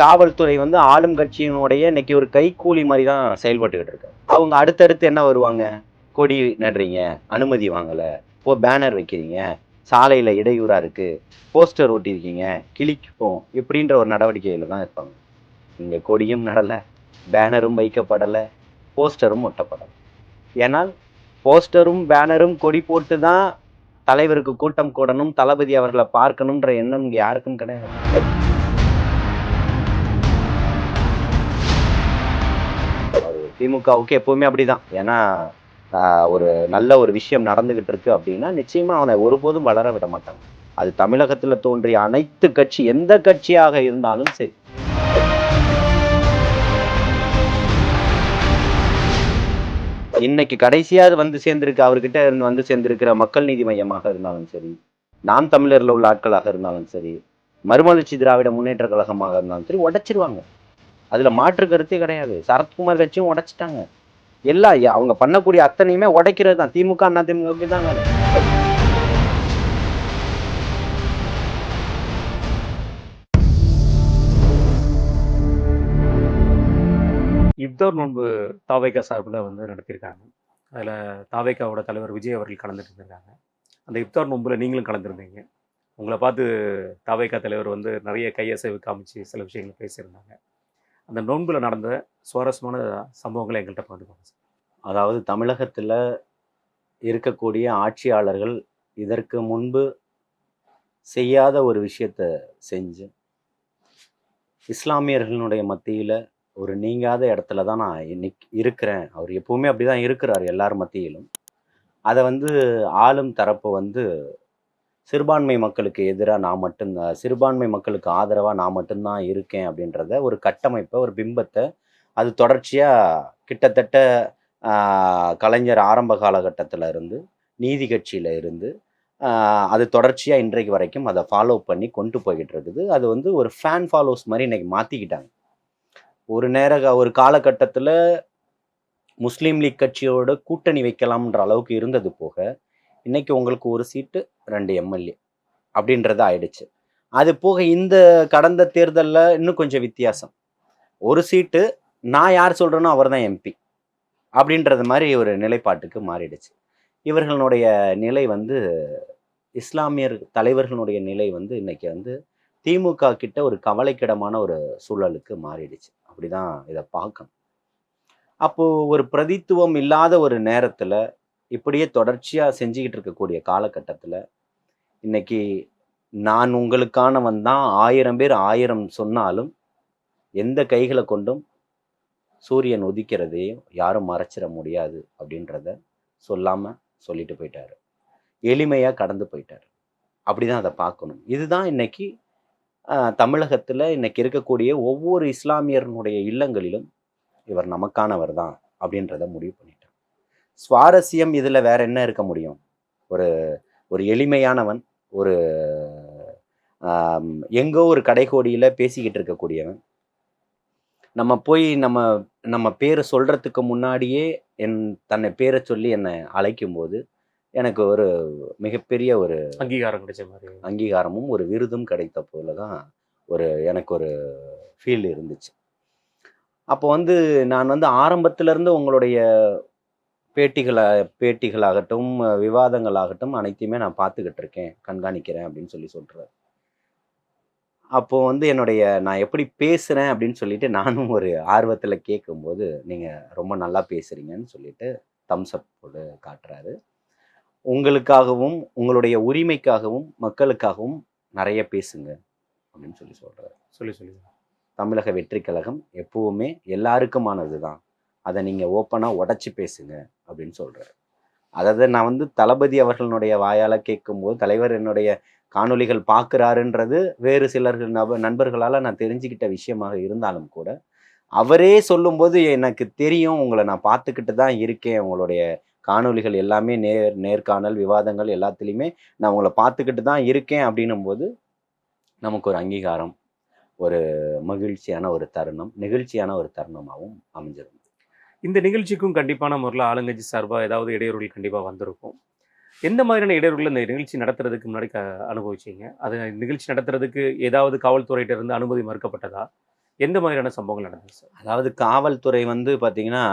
காவல்துறை வந்து ஆளும் கட்சியினுடைய இன்னைக்கு ஒரு கைக்கூலி மாதிரி தான் செயல்பட்டுக்கிட்டு இருக்கு. அவங்க அடுத்தடுத்து என்ன வருவாங்க? கொடி நடுறீங்க அனுமதி வாங்கலை இப்போ பேனர் வைக்கிறீங்க சாலையில் இடையூறாக இருக்குது போஸ்டர் ஒட்டியிருக்கீங்க கிளிக்கும் இப்படின்ற ஒரு நடவடிக்கையில் தான் இருப்பாங்க. இங்கே கொடியும் நடலை பேனரும் வைக்கப்படலை போஸ்டரும் ஒட்டப்படலை. ஏன்னால் போஸ்டரும் பேனரும் கொடி போட்டு தான் தலைவருக்கு கூட்டம் கூடணும் தளபதி அவர்களை பார்க்கணுன்ற எண்ணம் இங்கே யாருக்கும் கிடையாது. திமுகவுக்கு எப்பவுமே அப்படிதான். ஏன்னா ஆஹ், ஒரு நல்ல ஒரு விஷயம் நடந்துகிட்டு இருக்கு அப்படின்னா நிச்சயமா அவனை ஒருபோதும் வளர விட மாட்டாங்க அது தமிழகத்துல தோன்றிய அனைத்து கட்சி எந்த கட்சியாக இருந்தாலும் சரி. இன்னைக்கு கடைசியா வந்து சேர்ந்திருக்கு அவர்கிட்ட இருந்து வந்து சேர்ந்திருக்கிற மக்கள் நீதி மையமாக இருந்தாலும் சரி நாம் தமிழர்ல உள்ள ஆட்களாக இருந்தாலும் சரி மறுமலர்ச்சி திராவிட முன்னேற்ற கழகமாக இருந்தாலும் சரி உடைச்சிருவாங்க. அதுல மாற்று கருத்தே கிடையாது. சரத்குமார் கட்சியும் உடைச்சிட்டாங்க. எல்லாம் அவங்க பண்ணக்கூடிய அத்தனையுமே உடைக்கிறது தான். திமுக அண்ணா திமுக தாங்க இப்தோர் இப்தார் நோன்பு தாவைக்கா சார்பில் வந்து நடத்தியிருக்காங்க. அதில் தாவைக்காவோட தலைவர் விஜய் அவர்கள் கலந்துட்டு இருந்திருக்காங்க. அந்த இப்தார் நோன்பில் நீங்களும் கலந்துருந்தீங்க. உங்களை பார்த்து தாவைக்கா தலைவர் வந்து நிறைய கையசைவு காமிச்சு சில விஷயங்களை பேசியிருந்தாங்க. அந்த நோன்புல நடந்த சுவாரஸ்யமான சம்பவங்களை எங்கள்கிட்ட பகிர்ந்துக்கோங்க சார். அதாவது தமிழகத்தில் இருக்கக்கூடிய ஆட்சியாளர்கள் இதற்கு முன்பு செய்யாத ஒரு விஷயத்த செஞ்சு இஸ்லாமியர்களுடைய மத்தியில் ஒரு நீங்காத இடத்துல தான் நான் இன்னைக்கு இருக்கிறேன். அவர் எப்பவுமே அப்படிதான் இருக்கிறார் எல்லார் மத்தியிலும். அதை வந்து ஆளும் தரப்பு வந்து சிறுபான்மை மக்களுக்கு எதிராக நான் மட்டும் சிறுபான்மை மக்களுக்கு ஆதரவாக நான் மட்டும்தான் இருக்கேன் அப்படின்றத ஒரு கட்டமைப்பை ஒரு பிம்பத்தை அது தொடர்ச்சியாக கிட்டத்தட்ட கலைஞர் ஆரம்ப காலகட்டத்தில் இருந்து நீதி கட்சியில் இருந்து அது தொடர்ச்சியாக இன்றைக்கு வரைக்கும் அதை ஃபாலோ பண்ணி கொண்டு போய்கிட்டு இருக்குது. அது வந்து ஒரு ஃபேன் ஃபாலோஸ் மாதிரி இன்றைக்கி மாற்றிக்கிட்டாங்க ஒரு நேர ஒரு காலகட்டத்தில் முஸ்லீம் லீக் கட்சியோட கூட்டணி வைக்கலாம்ன்ற அளவுக்கு இருந்தது போக இன்றைக்கி உங்களுக்கு ஒரு சீட்டு ரெண்டு எம்எல்ஏ அப்படின்றது ஆயிடுச்சு. அது போக இந்த கடந்த தேர்தலில் இன்னும் கொஞ்சம் வித்தியாசம். ஒரு சீட்டு நான் யார் சொல்கிறேனோ அவர் தான் எம்பி அப்படின்றது மாதிரி ஒரு நிலைப்பாட்டுக்கு மாறிடுச்சு. இவர்களுடைய நிலை வந்து இஸ்லாமியர் தலைவர்களுடைய நிலை வந்து இன்றைக்கி வந்து திமுக கிட்ட ஒரு கவலைக்கிடமான ஒரு சூழலுக்கு மாறிடுச்சு. அப்படிதான் இதை பார்க்கணும். அப்போது ஒரு பிரதித்துவம் இல்லாத ஒரு நேரத்தில் இப்படியே தொடர்ச்சியாக செஞ்சுக்கிட்டு இருக்கக்கூடிய காலகட்டத்தில் இன்னைக்கு நான் உங்களுக்கானவன் தான் ஆயிரம் பேர் ஆயிரம் சொன்னாலும் எந்த கைகளை கொண்டும் சூரியன் உதிக்கிறதையும் யாரும் மறைச்சிட முடியாது அப்படின்றத சொல்லாமல் சொல்லிட்டு போயிட்டாரு. எளிமையாக கடந்து போயிட்டாரு. அப்படிதான் அதை பார்க்கணும். இதுதான் இன்னைக்கு தமிழகத்தில் இன்னைக்கு இருக்கக்கூடிய ஒவ்வொரு இஸ்லாமியர்களுடைய இல்லங்களிலும் இவர் நமக்கானவர் தான் அப்படின்றத முடிவு பண்ணிட்டார். சுவாரஸ்யம் இதுல வேற என்ன இருக்க முடியும்? ஒரு ஒரு எளிமையானவன் ஒரு எங்கோ ஒரு கடைகோடியில பேசிக்கிட்டு இருக்கக்கூடியவன். நம்ம போய் நம்ம நம்ம பேரை சொல்றதுக்கு முன்னாடியே என் தன்னை பேரை சொல்லி என்னை அழைக்கும் போது எனக்கு ஒரு மிகப்பெரிய ஒரு அங்கீகாரம் கிடைச்ச மாதிரி. அங்கீகாரமும் ஒரு விருதும் கிடைத்த போல தான் ஒரு எனக்கு ஒரு ஃபீல் இருந்துச்சு. அப்போ வந்து நான் வந்து ஆரம்பத்துல இருந்து உங்களுடைய பேட்டிகளை பேட்டிகளாகட்டும் விவாதங்களாகட்டும் அனைத்தையுமே நான் பார்த்துக்கிட்டு இருக்கேன் கண்காணிக்கிறேன் அப்படின்னு சொல்லி சொல்றாரு. அப்போ வந்து என்னுடைய நான் எப்படி பேசுறேன் அப்படின்னு சொல்லிட்டு நானும் ஒரு ஆர்வத்துல கேட்கும்போது நீங்க ரொம்ப நல்லா பேசுறீங்கன்னு சொல்லிட்டு தம்ஸ் அப் போட்டு காட்டுறாரு. உங்களுக்காகவும் உங்களுடைய உரிமைக்காகவும் மக்களுக்காகவும் நிறைய பேசுங்க அப்படின்னு சொல்லி சொல்றாரு. சொல்லி சொல்லி. தமிழக வெற்றி கழகம் எப்பவுமே எல்லாருக்குமானது தான் அதை நீங்கள் ஓப்பனாக உடச்சி பேசுங்க அப்படின்னு சொல்கிறார் அதாவது நான் வந்து தளபதி அவர்களுடைய வாயால் கேட்கும்போது தலைவர் என்னுடைய காணொளிகள் பார்க்குறாருன்றது வேறு சிலர்கள் நப நண்பர்களால் நான் தெரிஞ்சுக்கிட்ட விஷயமாக இருந்தாலும் கூட அவரே சொல்லும்போது எனக்கு தெரியும் உங்களை நான் பார்த்துக்கிட்டு தான் இருக்கேன் உங்களுடைய காணொளிகள் எல்லாமே நேர் நேர்காணல் விவாதங்கள் எல்லாத்துலேயுமே நான் உங்களை பார்த்துக்கிட்டு தான் இருக்கேன் அப்படின்னும் போது நமக்கு ஒரு அங்கீகாரம் ஒரு மகிழ்ச்சியான ஒரு தருணம் நெகிழ்ச்சியான ஒரு தருணமாகவும் அமைஞ்சிருந்தது இந்த நிகழ்ச்சிக்கும் கண்டிப்பான முறையில் ஆளுங்கட்சி சார்பாக ஏதாவது இடையூறுகள் கண்டிப்பாக வந்திருக்கும். எந்த மாதிரியான இடையூறுகள் இந்த நிகழ்ச்சி நடத்துறதுக்கு முன்னாடி க அனுபவிச்சீங்க? அது நிகழ்ச்சி நடத்துறதுக்கு ஏதாவது காவல்துறையிட்ட இருந்து அனுமதி மறுக்கப்பட்டதா? எந்த மாதிரியான சம்பவங்கள் நடந்தது சார்? அதாவது காவல்துறை வந்து பார்த்தீங்கன்னா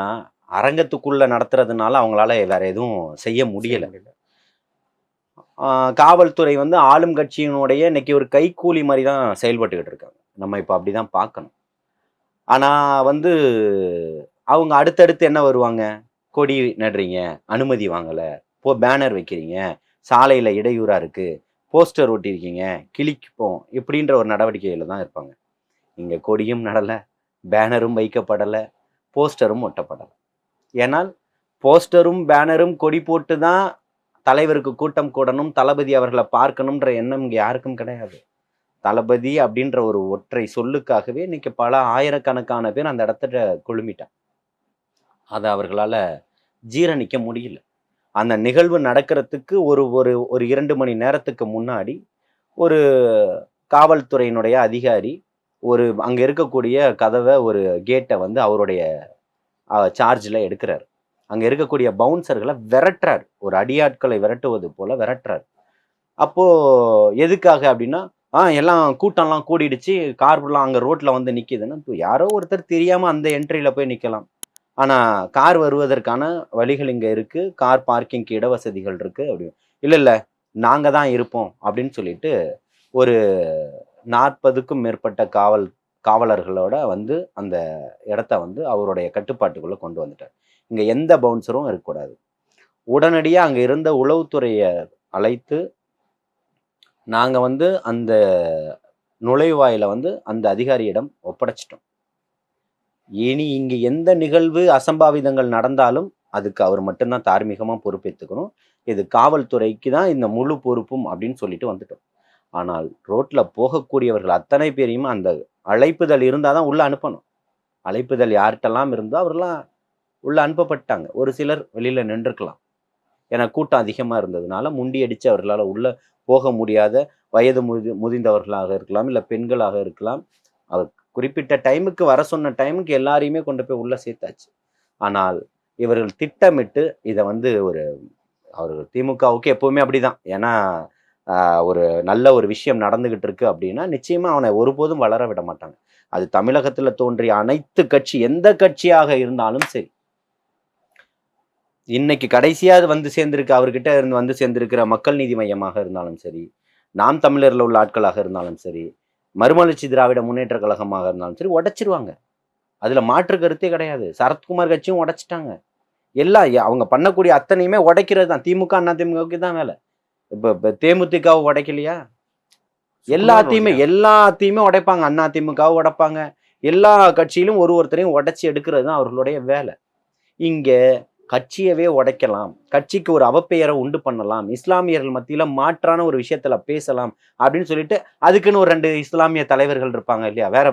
அரங்கத்துக்குள்ள நடத்துறதுனால அவங்களால வேற எதுவும் செய்ய முடியல. காவல்துறை வந்து ஆளும் கட்சியினுடைய இன்னைக்கு ஒரு கைக்கூலி மாதிரி தான் செயல்பட்டுக்கிட்டு இருக்காங்க. நம்ம இப்போ அப்படி தான் பார்க்கணும். ஆனால் வந்து அவங்க அடுத்தடுத்து என்ன வருவாங்க? கொடி நடுறீங்க அனுமதி வாங்கலை போ பேனர் வைக்கிறீங்க சாலையில் இடையூறாக இருக்குது போஸ்டர் ஒட்டியிருக்கீங்க கிளிப்போம் இப்படின்ற ஒரு நடவடிக்கையில் தான் இருப்பாங்க. இங்கே கொடியும் நடலை பேனரும் வைக்கப்படலை போஸ்டரும் ஒட்டப்படலை. ஏனால் போஸ்டரும் பேனரும் கொடி போட்டு தான் தலைவருக்கு கூட்டம் கூடணும் தளபதி அவர்களை பார்க்கணுன்ற எண்ணம் இங்கே யாருக்கும் கிடையாது. தளபதி அப்படின்ற ஒரு ஒற்றை சொல்லுக்காகவே இன்னைக்கு பல ஆயிரக்கணக்கான பேர் அந்த இடத்துல குழுமிட்டான் அதை அவர்களால் ஜீரணிக்க முடியல. அந்த நிகழ்வு நடக்கிறதுக்கு ஒரு ஒரு ஒரு இரண்டு மணி நேரத்துக்கு முன்னாடி ஒரு காவல்துறையினுடைய அதிகாரி ஒரு அங்கே இருக்கக்கூடிய கதவை ஒரு கேட்டை வந்து அவருடைய சார்ஜில் எடுக்கிறார். அங்கே இருக்கக்கூடிய பவுன்சர்களை விரட்டுறார். ஒரு அடியாட்களை விரட்டுவது போல விரட்டுறார். அப்போது எதுக்காக அப்படின்னா ஆ எல்லாம் கூட்டம்லாம் கூடிடுச்சு கார்லாம் அங்கே ரோட்டில் வந்து நிற்கிதுன்னா இப்போ யாரோ ஒருத்தர் தெரியாமல் அந்த என்ட்ரியில் போய் நிற்கலாம் ஆனால் கார் வருவதற்கான வழிகள் இங்கே இருக்குது கார் பார்க்கிங்க்கு இட வசதிகள் இருக்குது அப்படி இல்லை இல்லை நாங்கள் தான் இருப்போம் அப்படின்னு சொல்லிட்டு ஒரு நாற்பதுக்கும் மேற்பட்ட காவல் காவலர்களோட வந்து அந்த இடத்த வந்து அவருடைய கட்டுப்பாட்டுக்குள்ளே கொண்டு வந்துட்டார். இங்கே எந்த பவுன்சரும் இருக்கக்கூடாது. உடனடியாக அங்கே இருந்த உளவுத்துறையை அழைத்து நாங்கள் வந்து அந்த நுழைவாயில் வந்து அந்த அதிகாரியிடம் ஒப்படைச்சிட்டோம். இனி இங்கே எந்த நிகழ்வு அசம்பாவிதங்கள் நடந்தாலும் அதுக்கு அவர் மட்டும்தான் தார்மீகமாக பொறுப்பேற்றுக்கணும் இது காவல்துறைக்கு தான் இந்த முழு பொறுப்பும் அப்படின்னு சொல்லிட்டு வந்துட்டோம். ஆனால் ரோட்டில் போகக்கூடியவர்கள் அத்தனை பேரையும் அந்த அழைப்புதல் இருந்தால் தான் உள்ளே அனுப்பணும். அழைப்புதல் யார்கிட்டலாம் இருந்தோ அவர்லாம் உள்ளே அனுப்பப்பட்டாங்க. ஒரு சிலர் வெளியில் நின்றுக்கலாம் ஏன்னா கூட்டம் அதிகமாக இருந்ததுனால முண்டி அடித்து அவர்களால் உள்ளே போக முடியாத வயது முதி முதிர்ந்தவர்களாக இருக்கலாம் இல்லை பெண்களாக இருக்கலாம். அவர் குறிப்பிட்ட டைமுக்கு வர சொன்ன டைமுக்கு எல்லாரையுமே கொண்டு போய் உள்ளே சேர்த்தாச்சு. ஆனால் இவர்கள் திட்டமிட்டு இதை வந்து ஒரு அவர்கள் திமுகவுக்கு எப்பவுமே அப்படிதான். ஏன்னா ஒரு நல்ல ஒரு விஷயம் நடந்துகிட்டு இருக்கு அப்படின்னா நிச்சயமா அவனை ஒருபோதும் வளர விட மாட்டாங்க. அது தமிழகத்துல தோன்றிய அனைத்து கட்சி எந்த கட்சியாக இருந்தாலும் சரி. இன்னைக்கு கடைசியாக வந்து சேர்ந்திருக்கு அவர்கிட்ட இருந்து வந்து சேர்ந்திருக்கிற மக்கள் நீதி மையமாக இருந்தாலும் சரி நாம் தமிழரில் உள்ள ஆட்களாக இருந்தாலும் சரி மறுமலர்ச்சி திராவிட முன்னேற்ற கழகமாக இருந்தாலும் சரி உடைச்சிருவாங்க. அதுல மாற்று கருத்தே கிடையாது. சரத்குமார் கட்சியும் உடைச்சிட்டாங்க. எல்லா அவங்க பண்ணக்கூடிய அத்தனையுமே உடைக்கிறது தான். திமுக அண்ணா திமுகவுக்கு தான் வேலை. இப்போ இப்போ தேமுதிகவை உடைக்கலையா? எல்லாத்தையுமே எல்லாத்தையுமே உடைப்பாங்க. அண்ணா திமுகவை உடைப்பாங்க. எல்லா கட்சியிலும் ஒரு ஒருத்தரையும் உடைச்சி எடுக்கிறது தான் அவர்களுடைய வேலை. இங்க கட்சியவே உடைக்கலாம். கட்சிக்கு ஒரு அவப்பெயரை உண்டு பண்ணலாம். இஸ்லாமியர்கள் மத்தியில் மாற்றான ஒரு விஷயத்தில் பேசலாம் அப்படின்னு சொல்லிட்டு அதுக்குன்னு ஒரு ரெண்டு இஸ்லாமிய தலைவர்கள் இருப்பாங்க இல்லையா? வேற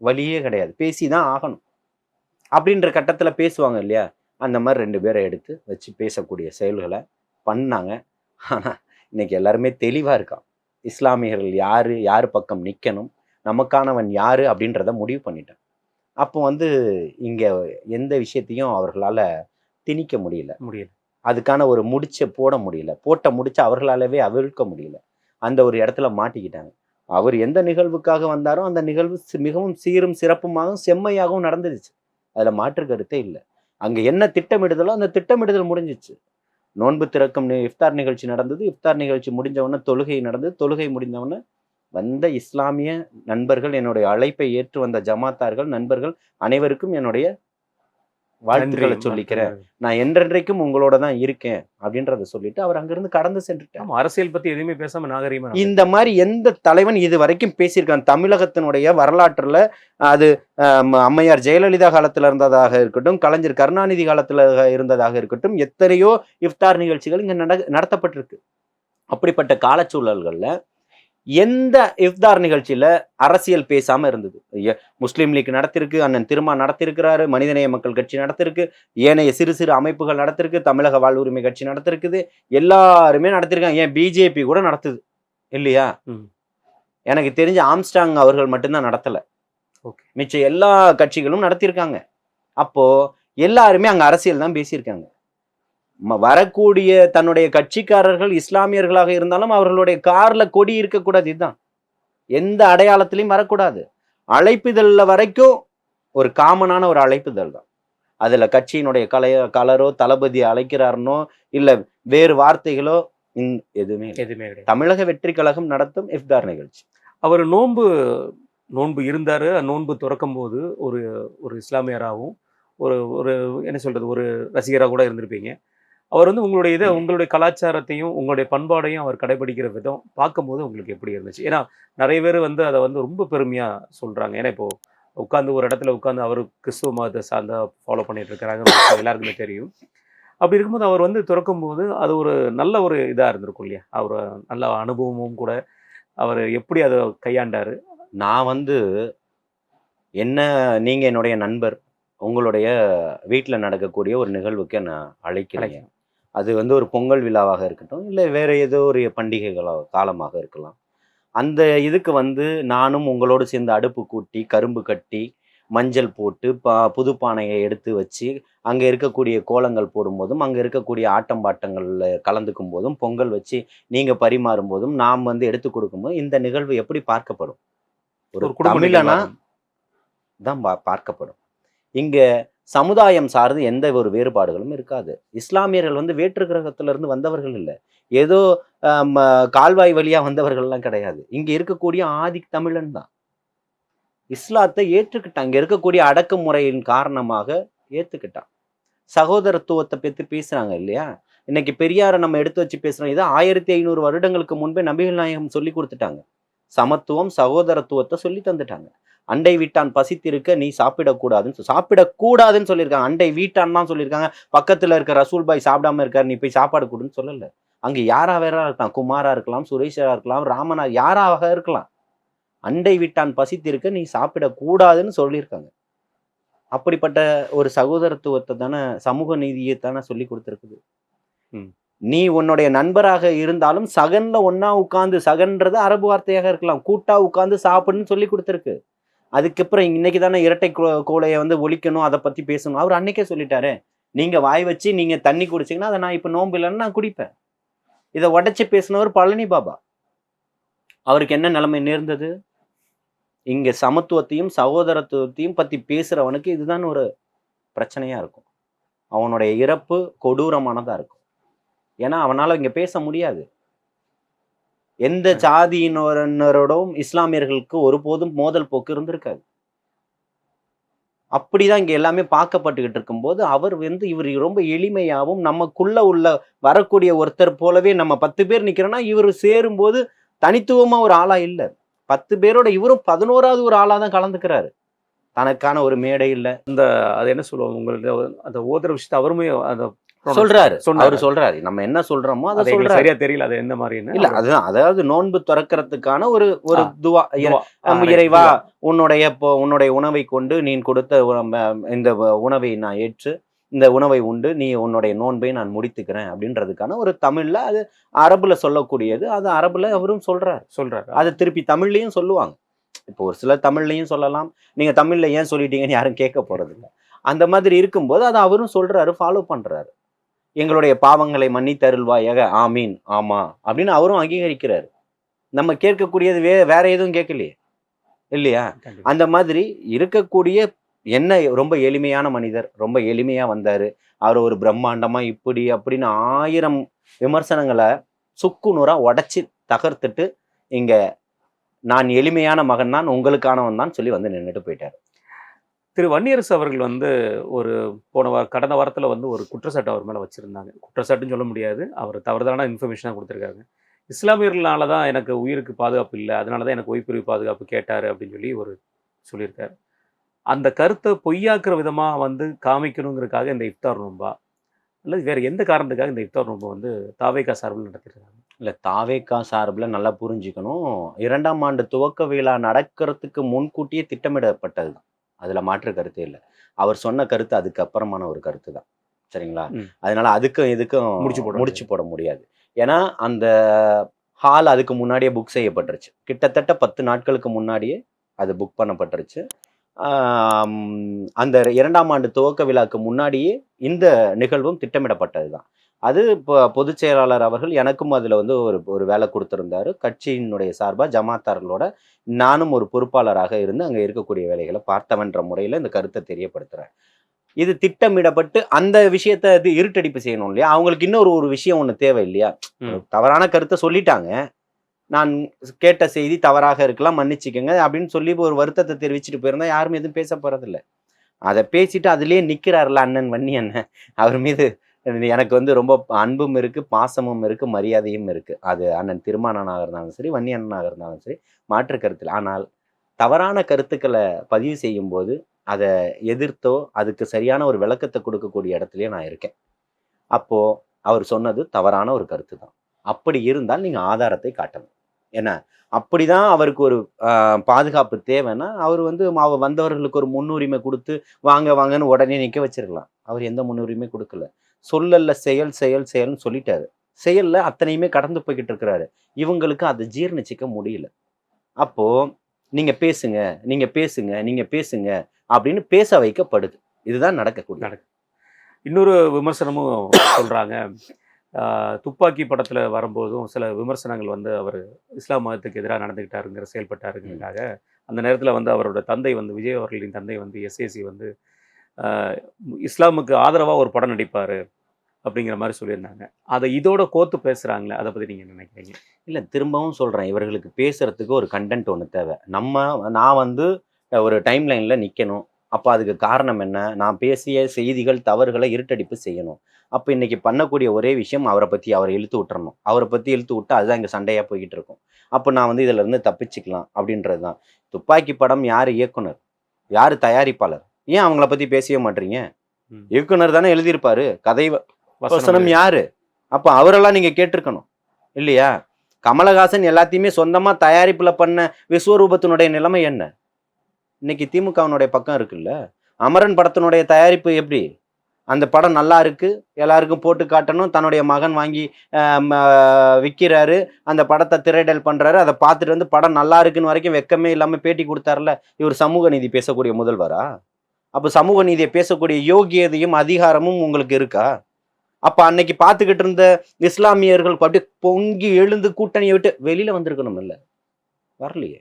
வழியே கிடையாது. பேசி தான் ஆகணும். அப்படின்ற கட்டத்தில் பேசுவாங்க இல்லையா? அந்த மாதிரி ரெண்டு பேரை எடுத்து வச்சு பேசக்கூடிய செயல்களை பண்ணாங்க. ஆனால் இன்னைக்கு எல்லாருமே தெளிவாக இருக்கான் இஸ்லாமியர்கள் யார்? யார் பக்கம் நிற்கணும் நமக்கானவன் யார்? அப்படின்றத முடிவு பண்ணிட்டான் அப்போ வந்து இங்கே எந்த விஷயத்தையும் அவர்களால் திணிக்க முடியல. முடியல. அதுக்கான ஒரு முடிச்சை போட முடியல. போட்ட முடிச்ச அவர்களாலவே அவிழ்க்க முடியல. அந்த ஒரு இடத்துல மாட்டிக்கிட்டாங்க. அவர் எந்த நிகழ்வுக்காக வந்தாரோ அந்த நிகழ்வு மிகவும் சீரும் சிறப்புமாகவும் செம்மையாகவும் நடந்துருச்சு. அதுல மாற்று கருத்தே இல்லை. அங்க என்ன திட்டமிடுதலோ அந்த திட்டமிடுதல் முடிஞ்சிச்சு. நோன்பு திறக்கும் இஃப்தார் நிகழ்ச்சி நடந்தது. இஃப்தார் நிகழ்ச்சி முடிஞ்ச உடனே தொழுகை நடந்தது. தொழுகை முடிந்த உடனே வந்த இஸ்லாமிய நண்பர்கள் என்னுடைய அழைப்பை ஏற்று வந்த ஜமாத்தார்கள் நண்பர்கள் அனைவருக்கும் என்னுடைய வாழ்த்துக்களை. சொல்லிக்கிறேன். நான் என்றென்றைக்கும் உங்களோட தான் இருக்கேன் அப்படின்றத சொல்லிட்டு அவர் அங்கிருந்து கடந்து சென்றுட்டார். அரசியல் பத்தி எதுவுமே பேசாம நாகரீகமா இந்த மாதிரி எந்த தலைவன் இது வரைக்கும் பேசியிருக்கான்? தமிழகத்தினுடைய வரலாற்றுல அது அம்மையார் ஜெயலலிதா காலத்துல இருந்ததாக இருக்கட்டும் கலைஞர் கருணாநிதி காலத்துல இருந்ததாக இருக்கட்டும் எத்தனையோ இஃப்தார் நிகழ்ச்சிகள் இங்க நட நடத்தப்பட்டிருக்கு. அப்படிப்பட்ட காலச்சூழல்கள்ல எந்த இஃப்தார் நிகழ்ச்சியில அரசியல் பேசாம இருந்தது? முஸ்லீம் லீக் நடத்திருக்கு அண்ணன் திருமா நடத்திருக்கிறாரு மனிதநேய மக்கள் கட்சி நடத்திருக்கு ஏனைய சிறு சிறு அமைப்புகள் நடத்திருக்கு தமிழக வாழ்வுரிமை கட்சி நடத்திருக்குது எல்லாருமே நடத்திருக்காங்க. ஏன் பிஜேபி கூட நடத்துது இல்லையா. எனக்கு தெரிஞ்ச ஆம்ஸ்டாங் அவர்கள் மட்டும்தான் நடத்தல. ஓகே. மிச்ச எல்லா கட்சிகளும் நடத்தியிருக்காங்க அப்போ எல்லாருமே அங்க அரசியல் தான் பேசியிருக்காங்க. வரக்கூடிய தன்னுடைய கட்சிக்காரர்கள் இஸ்லாமியர்களாக இருந்தாலும் அவர்களுடைய கார்ல கொடி இருக்கக்கூடாது இதுதான். எந்த அடையாளத்திலையும் வரக்கூடாது. அழைப்பிதழ்ல வரைக்கும் ஒரு காமனான ஒரு அழைப்புதல் தான். அதுல கட்சியினுடைய கலைய கலரோ தளபதி அழைக்கிறாருனோ இல்ல வேறு வார்த்தைகளோ எதுவுமே இல்லை. எதுவுமே தமிழக வெற்றி கழகம் நடத்தும் இஃப்தார் நிகழ்ச்சி. அவர் நோன்பு நோன்பு இருந்தார். நோன்பு திறக்கும் போது ஒரு ஒரு இஸ்லாமியராகவும் ஒரு ஒரு என்ன சொல்கிறது ஒரு ரசிகராக கூட இருந்திருப்பீங்க. அவர் வந்து உங்களுடைய இதை உங்களுடைய கலாச்சாரத்தையும் உங்களுடைய பண்பாடையும் அவர் கடைபிடிக்கிற விதம் பார்க்கும்போது உங்களுக்கு எப்படி இருந்துச்சு? ஏன்னா நிறைய பேர் வந்து அதை வந்து ரொம்ப பெருமையாக சொல்கிறாங்க ஏன்னா இப்போ உட்காந்து ஒரு இடத்துல உட்காந்து அவர் கிறிஸ்துவ மதத்தை சார்ந்த ஃபாலோ பண்ணிட்டு இருக்கிறாங்க. எல்லாருக்குமே தெரியும். அப்படி இருக்கும்போது அவர் வந்து திறக்கும்போது அது ஒரு நல்ல ஒரு இதாக இருந்திருக்கும் இல்லையா? அவர் நல்ல அனுபவமும் கூட அவர் எப்படி அதை கையாண்டாரு? நான் வந்து என்ன நீங்க என்னுடைய நண்பர் உங்களுடைய வீட்டில் நடக்கக்கூடிய ஒரு நிகழ்வுக்கு நான் அழைக்கிறீங்க. அது வந்து ஒரு பொங்கல் விழாவாக இருக்கட்டும் இல்லை வேற ஏதோ ஒரு பண்டிகைகளாக காலமாக இருக்கலாம். அந்த இதுக்கு வந்து நானும் உங்களோடு சேர்ந்து அடுப்பு கூட்டி கரும்பு கட்டி மஞ்சள் போட்டு பா புது பானையை எடுத்து வச்சு அங்கே இருக்கக்கூடிய கோலங்கள் போடும்போதும் அங்கே இருக்கக்கூடிய ஆட்டம் பாட்டங்களில் கலந்துக்கும் போதும் பொங்கல் வச்சு நீங்கள் பரிமாறும் போதும் நாம் வந்து எடுத்து கொடுக்கும்போது இந்த நிகழ்வு எப்படி பார்க்கப்படும்? ஒரு தமிழனா? தான் பா- பார்க்கப்படும். இங்க சமுதாயம் சார்ந்து எந்த ஒரு வேறுபாடுகளும் இருக்காது. இஸ்லாமியர்கள் வந்து வேற்று கிரகத்துல இருந்து வந்தவர்கள் இல்லை. ஏதோ கால்வாய் வழியா வந்தவர்கள்லாம் கிடையாது. இங்க இருக்கக்கூடிய ஆதி தமிழன் தான். இஸ்லாத்தை ஏற்றுக்கிட்டான். இங்கே இருக்கக்கூடிய அடக்குமுறையின் காரணமாக ஏத்துக்கிட்டான். சகோதரத்துவத்தை பற்றி பேசுறாங்க இல்லையா? இன்னைக்கு பெரியாரை நம்ம எடுத்து வச்சு பேசுறோம். இதை ஆயிரத்தி ஐநூறு வருடங்களுக்கு முன்பே நபிகள் நாயகம் சொல்லி கொடுத்துட்டாங்க. சமத்துவம் சகோதரத்துவத்தை சொல்லி தந்துட்டாங்க. அண்டை வீட்டான் பசித்திருக்க நீ சாப்பிடக்கூடாதுன்னு சாப்பிடக்கூடாதுன்னு சொல்லியிருக்காங்க. அண்டை வீட்டான் தான் சொல்லியிருக்காங்க. பக்கத்துல இருக்க ரசூல் பாய் சாப்பிடாம இருக்காரு நீ போய் சாப்பாடு கொடுன்னு சொல்லல. அங்க யாரா வேற இருக்கலாம்? குமாரா இருக்கலாம் சுரேஷரா இருக்கலாம் ராமனா யாராக இருக்கலாம். அண்டை வீட்டான் பசித்திருக்க நீ சாப்பிடக்கூடாதுன்னு சொல்லியிருக்காங்க. அப்படிப்பட்ட ஒரு சகோதரத்துவத்தை தானே சமூக நீதியை தானே சொல்லி கொடுத்துருக்குது. ம். நீ உன்னுடைய நண்பராக இருந்தாலும் சகன்ல ஒண்ணா உட்கார்ந்து சகன்றது அரபு வார்த்தையாக இருக்கலாம். கூட்டா உட்கார்ந்து சாப்பிடுன்னு சொல்லி கொடுத்துருக்கு. அதுக்கப்புறம் இன்னைக்கு தானே இரட்டை கோ- கோலையை வந்து ஒழிக்கணும் அதை பத்தி பேசணும். அவர் அன்னைக்கே சொல்லிட்டாரு. நீங்க வாய் வச்சு நீங்க தண்ணி குடிச்சிங்கன்னா அதை நான் இப்போ நோம்பு இல்லைன்னு நான் குடிப்பேன். இதை உடச்சி பேசினவர் பழனி பாபா. அவருக்கு என்ன நிலைமை நேர்ந்தது? இங்க சமத்துவத்தையும் சகோதரத்துவத்தையும் பத்தி பேசுறவனுக்கு இதுதான் ஒரு பிரச்சனையா இருக்கும். அவனுடைய இறப்பு கொடூரமானதா இருக்கும். ஏன்னா அவனால இங்க பேச முடியாது. எந்த சாதியினரோடும் இஸ்லாமியர்களுக்கு ஒருபோதும் மோதல் போக்கு இருந்திருக்காது. அப்படிதான் இங்க எல்லாமே பார்க்கப்பட்டுக்கிட்டு இருக்கும்போது அவர் வந்து இவர் ரொம்ப எளிமையாகவும் நமக்குள்ள உள்ள வரக்கூடிய ஒருத்தர் போலவே நம்ம பத்து பேர் நிக்கிறோம்னா இவர் சேரும்போது தனித்துவமா ஒரு ஆளா இல்ல. பத்து பேரோட இவரும் பதினோராவது ஒரு ஆளா தான் கலந்துக்கிறாரு. தனக்கான ஒரு மேடை இல்ல. அது என்ன சொல்லுவாங்க உங்களுடைய அந்த ஓதுற விஷயத்தை அவருமே அந்த சொல்றாரு. அவர் சொல்றாரு. நம்ம என்ன சொல்றோமோ அதை சொல்றாரு. சரியா தெரியல அது என்ன மாதிரின்னு இல்ல அதுதான் அதாவது நோன்பு துறக்கிறதுக்கான ஒரு ஒரு. துவா. இறைவா. உன்னுடைய உன்னுடைய உணவை கொண்டு நீ கொடுத்த இந்த உணவை நான் ஏற்று இந்த உணவை உண்டு நீ உன்னுடைய நோன்பை நான் முடித்துக்கிறேன் அப்படின்றதுக்கான ஒரு தமிழ்ல அது அரபுல சொல்லக்கூடியது. அது அரபுல அவரும் சொல்றாரு. சொல்றாரு. அதை திருப்பி தமிழ்லயும் சொல்லுவாங்க. இப்போ ஒரு சிலர் தமிழ்லையும் சொல்லலாம். நீங்க தமிழ்ல ஏன் சொல்லிட்டீங்கன்னு யாரும் கேட்க போறது இல்ல அந்த மாதிரி இருக்கும்போது அதை அவரும் சொல்றாரு ஃபாலோ பண்றாரு. எங்களுடைய பாவங்களை மன்னித்தருள்வாயாக. ஆமீன். ஆமா. அப்படின்னு அவரும் அங்கீகரிக்கிறாரு. நம்ம கேட்கக்கூடியது வே வேற எதுவும் கேட்கலையே. இல்லையா. அந்த மாதிரி இருக்கக்கூடிய என்ன ரொம்ப எளிமையான மனிதர் ரொம்ப எளிமையா வந்தாரு. அவர் ஒரு பிரம்மாண்டமா இப்படி அப்படின்னு ஆயிரம் விமர்சனங்களை சுக்குநூறா உடைச்சி தகர்த்துட்டு இங்க நான் எளிமையான மகன் தான் உங்களுக்கானவன் தான் சொல்லி வந்து நின்றுட்டு போயிட்டாரு. திரு வன்னியரசு அவர்கள் வந்து ஒரு போன வார கடந்த வாரத்தில் வந்து ஒரு குற்றச்சாட்டு அவர் மேலே வச்சுருந்தாங்க. குற்றச்சாட்டுன்னு சொல்ல முடியாது. அவர் தவறுதலான இன்ஃபர்மேஷனாக கொடுத்துருக்காங்க. இஸ்லாமியர்களால தான் எனக்கு உயிருக்கு பாதுகாப்பு இல்லை. அதனால தான் எனக்கு உயிர்பிரிவு பாதுகாப்பு கேட்டார் அப்படின்னு சொல்லி ஒரு சொல்லியிருக்காரு. அந்த கருத்தை பொய்யாக்குற விதமாக வந்து காமிக்கணுங்கிறதுக்காக இந்த இஃப்தார் நோம்பா இல்லை வேறு எந்த காரணத்துக்காக இந்த இஃப்தார் நோன்பை வந்து தாவேகா சார்பில் நடத்திருக்காங்க? இல்லை தாவேக்கா சார்பில் நல்லா புரிஞ்சுக்கணும். இரண்டாம் ஆண்டு துவக்க விழா நடக்கிறதுக்கு முன்கூட்டியே திட்டமிடப்பட்டது தான். அதுல மாற்று கருத்தே இல்லை. அவர் சொன்ன கருத்து அதுக்கு அப்புறமான ஒரு கருத்து தான் சரிங்களா. அதனால அதுக்கும் இதுக்கும் முடிச்சு போட முடிச்சு போட முடியாது. ஏன்னா அந்த ஹால் அதுக்கு முன்னாடியே புக் செய்யப்பட்டுருச்சு. கிட்டத்தட்ட பத்து நாட்களுக்கு முன்னாடியே அது புக் பண்ணப்பட்டுருச்சு. அந்த இரண்டாம் ஆண்டு துவக்க விழாக்கு முன்னாடியே இந்த நிகழ்வும் திட்டமிடப்பட்டது தான் அது இப்போ பொதுச் செயலாளர் அவர்கள் எனக்கும் அதில் வந்து ஒரு ஒரு வேலை கொடுத்துருந்தாரு. கட்சியினுடைய சார்பாக ஜமாத்தார்களோட நானும் ஒரு பொறுப்பாளராக இருந்து அங்கே இருக்கக்கூடிய வேலைகளை பார்த்தவன்ற முறையில் இந்த கருத்தை தெரியப்படுத்துகிறேன் இது திட்டமிடப்பட்டு அந்த விஷயத்தை இது இருட்டடிப்பு செய்யணும் இல்லையா? அவங்களுக்கு இன்னொரு ஒரு விஷயம் ஒன்று தேவை இல்லையா. தவறான கருத்தை சொல்லிட்டாங்க. நான் கேட்ட செய்தி தவறாக இருக்கலாம் மன்னிச்சுக்கங்க அப்படின்னு சொல்லி ஒரு வருத்தத்தை தெரிவிச்சுட்டு போயிருந்தா யாரும் எதுவும் பேச போறதில்ல. அதை பேசிட்டு அதுலயே நிக்கிறாருல அண்ணன் வன்னி அண்ணன் அவர் மீது எனக்கு வந்து ரொம்ப அன்பும் இருக்குது பாசமும் இருக்குது மரியாதையும் இருக்குது அது அண்ணன் திருமானனாக இருந்தாலும் சரி வன்னி அண்ணனாக இருந்தாலும் சரி மாற்று கருத்தில். ஆனால் தவறான கருத்துக்களை பதிவு செய்யும் போது அதை எதிர்த்தோ அதுக்கு சரியான ஒரு விளக்கத்தை கொடுக்கக்கூடிய இடத்துலயே நான் இருக்கேன். அப்போது அவர் சொன்னது தவறான ஒரு கருத்து தான். அப்படி இருந்தால் நீங்கள் ஆதாரத்தை காட்டணும். என்ன அப்படிதான் அவருக்கு ஒரு பாதுகாப்பு தேவைன்னா அவர் வந்து அவ வந்தவர்களுக்கு ஒரு முன்னுரிமை கொடுத்து வாங்க வாங்கன்னு உடனே நிற்க வச்சிருக்கலாம். அவர் எந்த முன்னுரிமை கொடுக்கல. சொல்லல்ல செயல் செயல் செயல்னு சொல்லிட்டாரு. செயலில் அத்தனையுமே கடந்து போய்கிட்டு இருக்கிறாரு. இவங்களுக்கு அதை ஜீர்ணிச்சிக்க முடியல. அப்போது நீங்கள் பேசுங்க நீங்கள் பேசுங்க நீங்கள் பேசுங்க அப்படின்னு பேச வைக்கப்படுது. இதுதான் நடக்கக்கூடிய நடக்கு. இன்னொரு விமர்சனமும் சொல்கிறாங்க துப்பாக்கி படத்தில் வரும்போதும் சில விமர்சனங்கள் வந்து அவர் இஸ்லாம் மதத்துக்கு எதிராக நடந்துக்கிட்டாருங்கிற செயல்பட்டாருங்கிறதுக்காக அந்த நேரத்தில் வந்து அவரோட தந்தை வந்து விஜய் அவர்களின் தந்தை வந்து எஸ்ஏசி வந்து இஸ்லாமுக்கு ஆதரவாக ஒரு படம் நடிப்பார். அப்படிங்கிற மாதிரி சொல்லியிருந்தாங்க. அதை இதோட கோத்து பேசுறாங்களே அதை பத்தி நீங்க என்ன நினைக்கிறீங்க? இல்ல திரும்பவும் சொல்றேன். இவர்களுக்கு பேசுறதுக்கு ஒரு கண்டென்ட் ஒன்று தேவை. நம்ம நான் வந்து ஒரு டைம் லைன்ல நிக்கணும். அப்போ அதுக்கு காரணம் என்ன? நான் பேசிய செய்திகள் தவறுகளை இருட்டடிப்பு செய்யணும். அப்போ இன்னைக்கு பண்ணக்கூடிய ஒரே விஷயம் அவரை பத்தி அவரை இழுத்து விட்டுறணும். அவரை பத்தி இழுத்து விட்டு அதுதான் இங்க சண்டையா போய்கிட்டு இருக்கும். அப்போ நான் வந்து இதுல இருந்து தப்பிச்சுக்கலாம் அப்படின்றது தான். துப்பாக்கி படம் யார் இயக்குனர்? யார் தயாரிப்பாளர்? ஏன் அவங்கள பத்தி பேசவே மாட்டீங்க. இயக்குனர் தானே எழுதியிருப்பாரு. கதை வசனம் யாரு? அப்ப அவரெல்லாம் நீங்க கேட்டிருக்கணும். இல்லையா? கமலஹாசன் எல்லாத்தையுமே சொந்தமா தயாரிப்புல பண்ண விஸ்வரூபத்தினுடைய நிலைமை என்ன? இன்னைக்கு திமுகவினுடைய பக்கம் இருக்குல்ல? அமரன் படத்தினுடைய தயாரிப்பு எப்படி? அந்த படம் நல்லா இருக்கு எல்லாருக்கும் போட்டு காட்டணும் தன்னுடைய மகன் வாங்கி விக்கிறாரு அந்த படத்தை திரையிடல் பண்றாரு அதை பார்த்துட்டு வந்து படம் நல்லா இருக்குன்னு வரைக்கும் வெக்கமே இல்லாம பேட்டி கொடுத்தாருல இவர் சமூக நீதி பேசக்கூடிய முதல்வரா? அப்ப சமூக நீதியை பேசக்கூடிய யோகியதையும் அதிகாரமும் உங்களுக்கு இருக்கா? அப்ப அன்னைக்கு பார்த்துக்கிட்டு இருந்த இஸ்லாமியர்கள் அப்படியே பொங்கி எழுந்து கூட்டணியை விட்டு வெளியில வந்திருக்கணும் இல்லை வரலையே.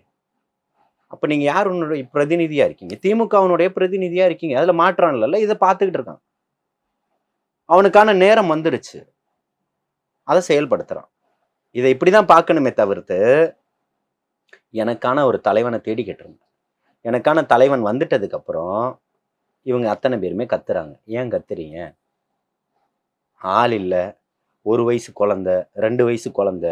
அப்ப நீங்க யார் உன்னுடைய பிரதிநிதியா இருக்கீங்க? திமுகவனுடைய பிரதிநிதியா இருக்கீங்க. அதுல மாற்றம் இல்லைல்ல இதை பார்த்துக்கிட்டு இருக்கான். அவனுக்கான நேரம் வந்துடுச்சு. அதை செயல்படுத்துறான். இதை இப்படிதான் பார்க்கணுமே தவிர்த்து எனக்கான ஒரு தலைவனை தேடிக்கிட்டு இருந்தேன் எனக்கான தலைவன் வந்துட்டதுக்கு அப்புறம் இவங்க அத்தனை பேருமே கத்துறாங்க. ஏன் கத்துறீங்க? ஆள் இல்லை. ஒரு வயசு குழந்த ரெண்டு வயசு குழந்த.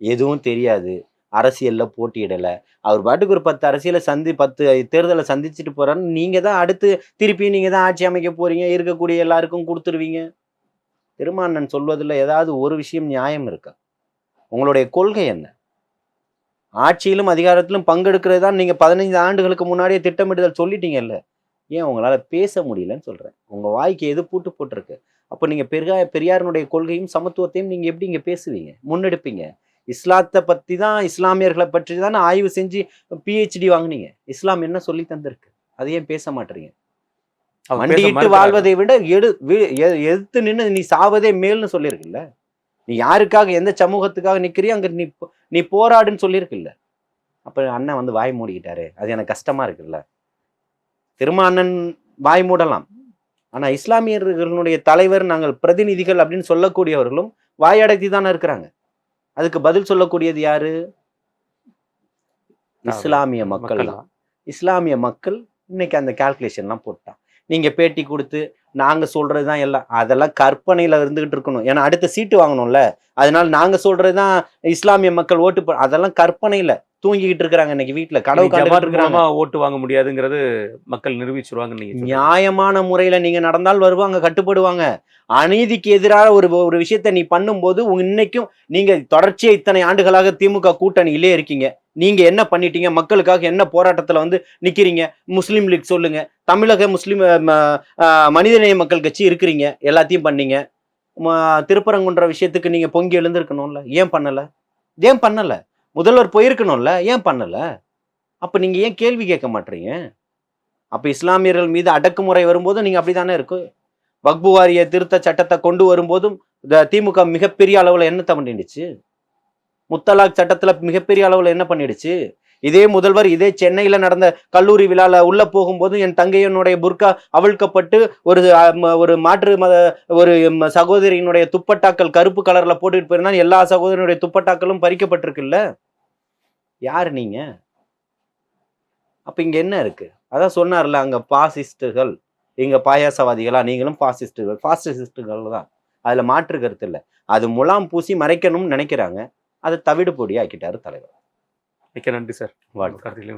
எதுவும் தெரியாது. அரசியலில் போட்டியிடலை. அவர் பாட்டுக்கு ஒரு பத்து அரசியலை சந்தி பத்து தேர்தலை சந்திச்சுட்டு போகிறான்னு நீங்கள் தான் அடுத்து திருப்பி நீங்கள் தான் ஆட்சி அமைக்க போகிறீங்க இருக்கக்கூடிய எல்லாருக்கும் கொடுத்துருவீங்க. திருமாண்ணன் சொல்வதில் ஏதாவது ஒரு விஷயம் நியாயம் இருக்கா? உங்களுடைய கொள்கை என்ன? ஆட்சியிலும் அதிகாரத்திலும் பங்கெடுக்கிறது தான் நீங்கள் பதினைந்து ஆண்டுகளுக்கு முன்னாடியே திட்டமிடுதல் சொல்லிட்டீங்கல்ல. ஏன் உங்களால பேச முடியலன்னு சொல்றேன். உங்க வாய்க்கு எது பூட்டு போட்டிருக்கு? அப்போ நீங்க பெரியா பெரியாரினுடைய கொள்கையும் சமத்துவத்தையும் நீங்க எப்படி இங்க பேசுவீங்க? முன்னெடுப்பீங்க. இஸ்லாத்தை பத்தி தான் இஸ்லாமியர்களை பற்றி தான் ஆய்வு செஞ்சு பிஹெச்டி வாங்குனீங்க. இஸ்லாம் என்ன சொல்லி தந்திருக்கு? அதை ஏன் பேச மண்டியிட்டு மறுக்கிறாரு. வாழ்வதை விட எடு வி- எ- எதிர்த்து நின்று நீ சாவதே மேல்னு சொல்லியிருக்குல்ல? நீ யாருக்காக எந்த சமூகத்துக்காக நிக்கிறியோ அங்க நீ நீ போராடுன்னு சொல்லியிருக்குல்ல? அப்ப அண்ணன் வந்து வாய் மூடிக்கிட்டாரு. அது எனக்கு கஷ்டமா இருக்குல்ல? திரும்ப அண்ணன் வாய் மூடலாம். ஆனா இஸ்லாமியர்களுடைய தலைவர் நாங்கள் பிரதிநிதிகள் அப்படின்னு சொல்லக்கூடியவர்களும் வாயடக்கி தானே இருக்கிறாங்க. அதுக்கு பதில் சொல்லக்கூடியது யாரு? இஸ்லாமிய மக்கள் தான். இஸ்லாமிய மக்கள் இன்னைக்கு அந்த கால்குலேஷன்லாம் போட்டான். நீங்க பேட்டி கொடுத்து நாங்க சொல்றது தான் எல்லாம் அதெல்லாம் கற்பனையில இருந்துகிட்டு இருக்கணும். ஏன்னா அடுத்த சீட்டு வாங்கணும்ல. அதனால நாங்க சொல்றது தான் இஸ்லாமிய மக்கள் ஓட்டு அதெல்லாம் கற்பனையில. தூங்கிக்கிட்டு இருக்கிறாங்க இன்னைக்கு வீட்டுல கடவு இருக்கிறாங்க. ஓட்டு வாங்க முடியாதுங்கிறது மக்கள் சொல்றீங்க. நியாயமான முறையில நீங்க நடந்தால் வருவாங்க கட்டுப்படுவாங்க. அநீதிக்கு எதிராக ஒரு ஒரு விஷயத்தை நீ பண்ணும்போது உங்க இன்னைக்கும் நீங்க தொடர்ச்சியா இத்தனை ஆண்டுகளாக திமுக கூட்டணியிலே இருக்கீங்க. நீங்க என்ன பண்ணிட்டீங்க? மக்களுக்காக என்ன போராட்டத்துல வந்து நிக்கிறீங்க? முஸ்லீம் லீக் சொல்லுங்க. தமிழக முஸ்லீம் மனிதநேய மக்கள் கட்சி இருக்கிறீங்க. எல்லாத்தையும் பண்ணீங்க. திருப்பரங்குன்ற விஷயத்துக்கு நீங்க பொங்கி எழுந்திருக்கணும்ல. ஏன் பண்ணல? ஏன் பண்ணல? முதல்வர் போயிருக்கணும்ல ஏன் பண்ணலை? அப்போ நீங்கள் ஏன் கேள்வி கேட்க மாட்டீங்க? அப்போ இஸ்லாமியர்கள் மீது அடக்குமுறை வரும்போதும் நீங்கள் அப்படித்தானே இருக்கும் வக்பு வாரிய திருத்த சட்டத்தை கொண்டு வரும்போதும் இந்த திமுக மிகப்பெரிய அளவில் என்னத்தை பண்ணிடுச்சு? முத்தலாக் சட்டத்தில் மிகப்பெரிய அளவில் என்ன பண்ணிடுச்சு? இதே முதல்வர் இதே சென்னையில் நடந்த கல்லூரி விழாவில் உள்ளே போகும்போது என் தங்கையனுடைய புர்கா அவிழ்க்கப்பட்டு ஒரு ஒரு மாற்று மத ஒரு சகோதரியினுடைய துப்பட்டாக்கள் கருப்பு கலரில் போட்டுட்டு போயிருந்தா எல்லா சகோதரனுடைய துப்பட்டாக்களும் பறிக்கப்பட்டிருக்குல்ல? யார் நீங்கள் அப்போ இங்கே என்ன இருக்குது அதான் சொன்னார்ல அங்கே பாசிஸ்டுகள் இங்கே பாயாசவாதிகளா? நீங்களும் பாசிஸ்டுகள் பாசிஸ்டுகள் தான். அதில் மாற்று கருத்து இல்லை. அது முலாம் பூசி மறைக்கணும்னு நினைக்கிறாங்க. அதை தவிடு பொடி ஆக்கிட்டாரு தலைவர். மிக்க நன்றி சார் வாழ்த்து கருத்துக்களை